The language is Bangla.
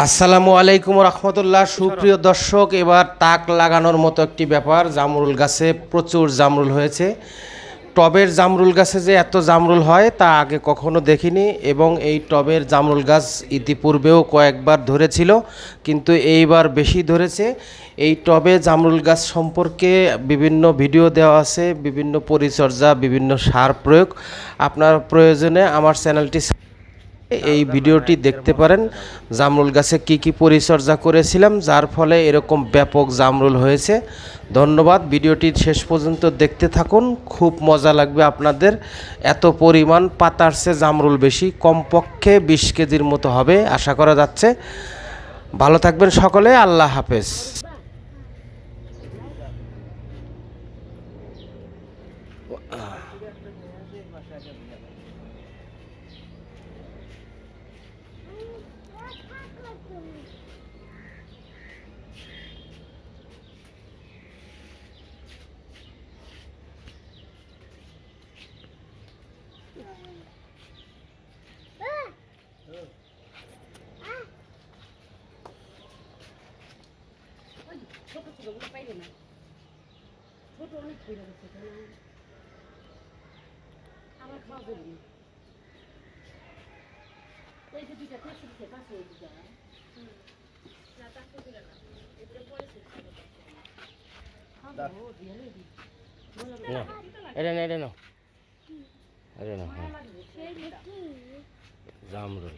আসসালামু আলাইকুম রহমতুল্লাহ। সুপ্রিয় দর্শক, এবার তাক লাগানোর মতো একটি ব্যাপার। জামরুল গাছে প্রচুর জামরুল হয়েছে। টবের জামরুল গাছে যে এত জামরুল হয়, তা আগে কখনো দেখিনি এবং এই টবের জামরুল গাছ ইতিপূর্বেও কয়েকবার ধরেছিল, কিন্তু এইবার বেশি ধরেছে। এই টবে জামরুল গাছ সম্পর্কে বিভিন্ন ভিডিও দেওয়া আছে, বিভিন্ন পরিচর্যা, বিভিন্ন সার প্রয়োগ। আপনার প্রয়োজনে আমার চ্যানেলটি এই ভিডিওটি দেখতে পারেন, জামরুল গাছে কি কি পরিচর্যা করেছিলাম, যার ফলে এরকম ব্যাপক জামরুল হয়েছে। ধন্যবাদ, ভিডিওটি শেষ পর্যন্ত দেখতে থাকুন, খুব মজা লাগবে আপনাদের। এত পরিমাণ পাতার চেয়ে জামরুল বেশি, কমপক্ষে বিশ কেজির মতো হবে, আশা করা যাচ্ছে। ভালো থাকবেন সকলে, আল্লাহ হাফেজ। ছোট ছোটগুলো পাইবে না। ছোট অনেক পড়ে গেছে আমার খাওয়া জরুরি ওই যে দুইটা ওই। এটা না এটা না। না জামরুল